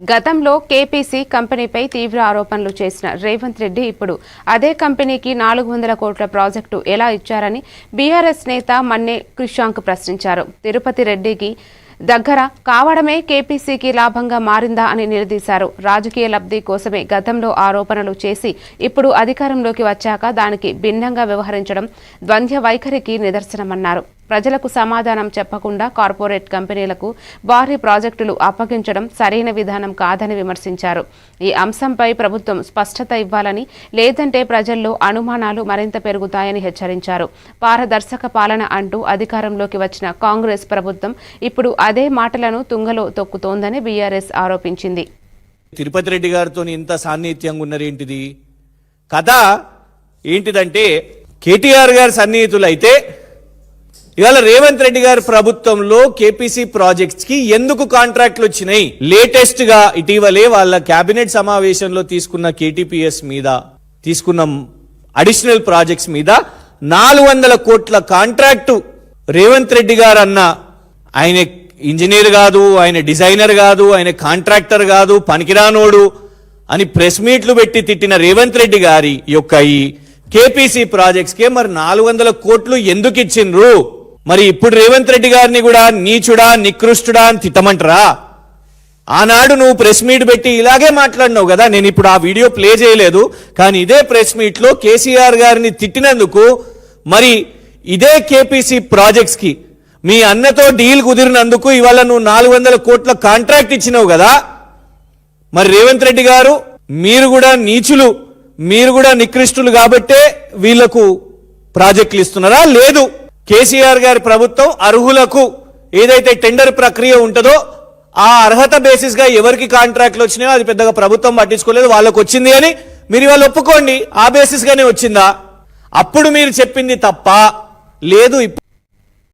గతంలో కేపీసీ కంపెనీపై తీవ్ర ఆరోపణలు చేసిన రేవంత్ రెడ్డి ఇప్పుడు అదే కంపెనీకి నాలుగు వందల కోట్ల ప్రాజెక్టు ఎలా ఇచ్చారని బీఆర్ఎస్ నేత మన్నే కృషాంక్ ప్రశ్నించారు. తిరుపతి రెడ్డికి దగ్గర కావడమే కేపీసీకి లాభంగా మారిందా అని నిలదీశారు. రాజకీయ లబ్ధి కోసమే గతంలో ఆరోపణలు చేసి ఇప్పుడు అధికారంలోకి వచ్చాక దానికి భిన్నంగా వ్యవహరించడం ద్వంద్వ వైఖరికి నిదర్శనమన్నారు. ప్రజలకు సమాధానం చెప్పకుండా కార్పొరేట్ కంపెనీలకు భారీ ప్రాజెక్టులు అప్పగించడం సరైన విధానం కాదని విమర్శించారు. ఈ అంశంపై ప్రభుత్వం స్పష్టత ఇవ్వాలని లేదంటే ప్రజల్లో అనుమానాలు మరింత పెరుగుతాయని హెచ్చరించారు. పారదర్శక పాలన అంటూ అధికారంలోకి వచ్చిన కాంగ్రెస్ ప్రభుత్వం ఇప్పుడు అదే మాటలను తుంగలో తొక్కుతోందని బీఆర్ఎస్ ఆరోపించింది. తిరుపతి రెడ్డి గారితో ఇంత సాన్నిహిత్యంగా ఉన్నారేంటిది కథ ఏంటిదంటే కేటీఆర్ గారి సన్నిహితులు అయితే ఇవాళ రేవంత్ రెడ్డి గారి ప్రభుత్వంలో కేపీసీ ప్రాజెక్ట్స్కి ఎందుకు కాంట్రాక్ట్లు వచ్చినాయి లేటెస్ట్గా ఇటీవలే వాళ్ళ కేబినెట్ సమావేశంలో తీసుకున్న కేటీపీఎస్ మీద తీసుకున్న అడిషనల్ ప్రాజెక్ట్స్ మీద నాలుగు వందల కోట్ల కాంట్రాక్టు రేవంత్ రెడ్డి గారు అన్న ఆయన ఇంజనీర్ కాదు ఆయన డిజైనర్ కాదు ఆయన కాంట్రాక్టర్ కాదు పనికిరానోడు అని ప్రెస్ మీట్లు పెట్టి తిట్టిన రేవంత్ రెడ్డి గారి యొక్క ఈ కేపీసీ ప్రాజెక్ట్స్కే మరి నాలుగు వందల కోట్లు ఎందుకు ఇచ్చిండ్రు? మరి ఇప్పుడు రేవంత్ రెడ్డి గారిని కూడా నీచుడా నికృష్టుడా అని తిట్టమంటారా? ఆనాడు నువ్వు ప్రెస్ మీట్ పెట్టి ఇలాగే మాట్లాడినావు కదా నేను ఇప్పుడు ఆ వీడియో ప్లే చేయలేదు కానీ ఇదే ప్రెస్ మీట్లో కేసీఆర్ గారిని తిట్టినందుకు మరి ఇదే కేపీసీ ప్రాజెక్ట్స్కి మీ అన్నతో డీల్ కుదిరినందుకు ఇవాళ నువ్వు నాలుగు వందల కోట్ల కాంట్రాక్ట్ ఇచ్చినావు కదా. మరి రేవంత్ రెడ్డి గారు మీరు కూడా నీచులు మీరు కూడా నికృష్టులు కాబట్టే వీళ్ళకు ప్రాజెక్టులు ఇస్తున్నారా? లేదు. కేసీఆర్ గారి ప్రభుత్వం అర్హులకు ఏదైతే టెండర్ ప్రక్రియ ఉంటుందో ఆ అర్హత బేసిస్గా ఎవరికి కాంట్రాక్ట్లు వచ్చినాయో అది పెద్దగా ప్రభుత్వం పట్టించుకోలేదు వాళ్ళకు వచ్చింది అని మీరు ఇవాళ ఒప్పుకోండి. ఆ బేసిస్ గానే వచ్చిందా? అప్పుడు మీరు చెప్పింది తప్ప లేదు